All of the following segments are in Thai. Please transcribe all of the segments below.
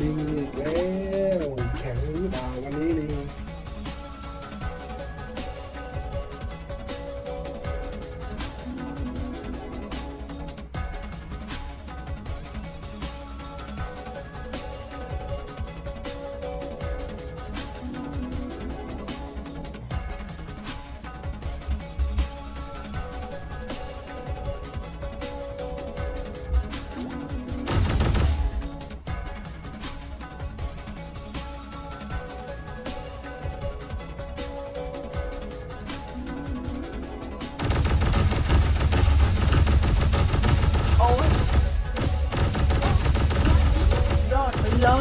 ลิง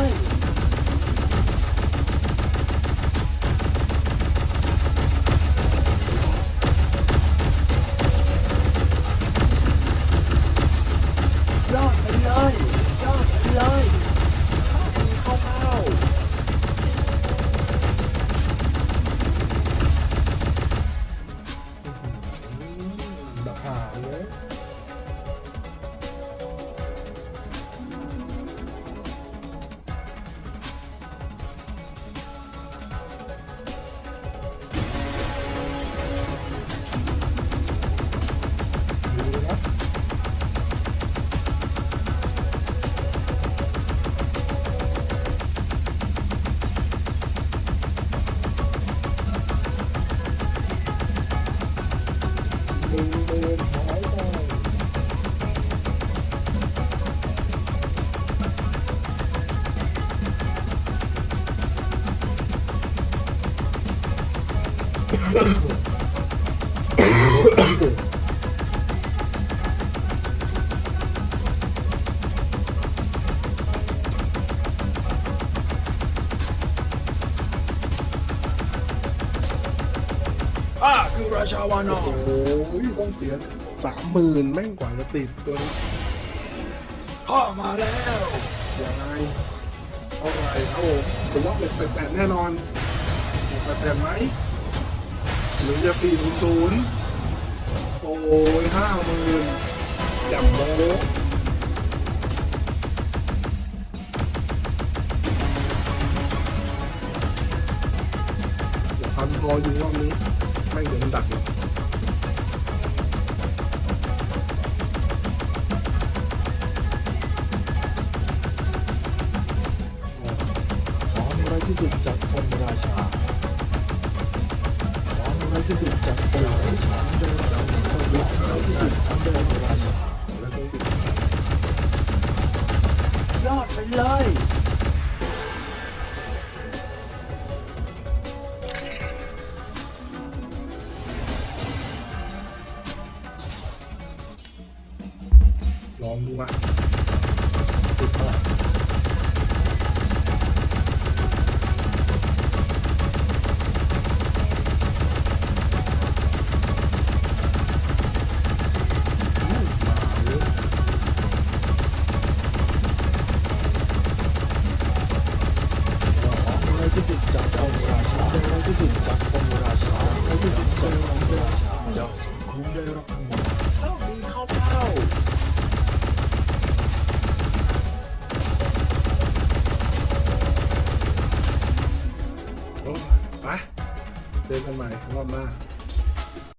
ย อ่าคือราชาวานอโอ้ยต้องเสียสามหมื่นแม่งกว่าจะติดตัวนี้ข้ามาแล้วยังไงเท่าไหร่ครับผมผมว่าเป็นแปดแน่นอนแปดแปดไหม หรือจะสี่ศูนย์ศูนย์โอ้ยห้าหมื่นจับโมเดี๋ยวพันรออยู่รอบนี้ไม่เดี๋ยวมันดักหรอกพร้อมไรที่สุดจากคนราชาพร้อไรที่สุดจากคนราชา ยอดไปเลยลองดูอะติดเท่าไหร่อืมมาเลย ไร ที่สุดจากคนราชาไรที่สุดจากคนราชาไรที่สุดจากคนราชาเดี๋ยวคุณได้รับทั้งหมดเข้าดีเข้าเข้าโอ้ไปเจอกันใหม่รอบหน้า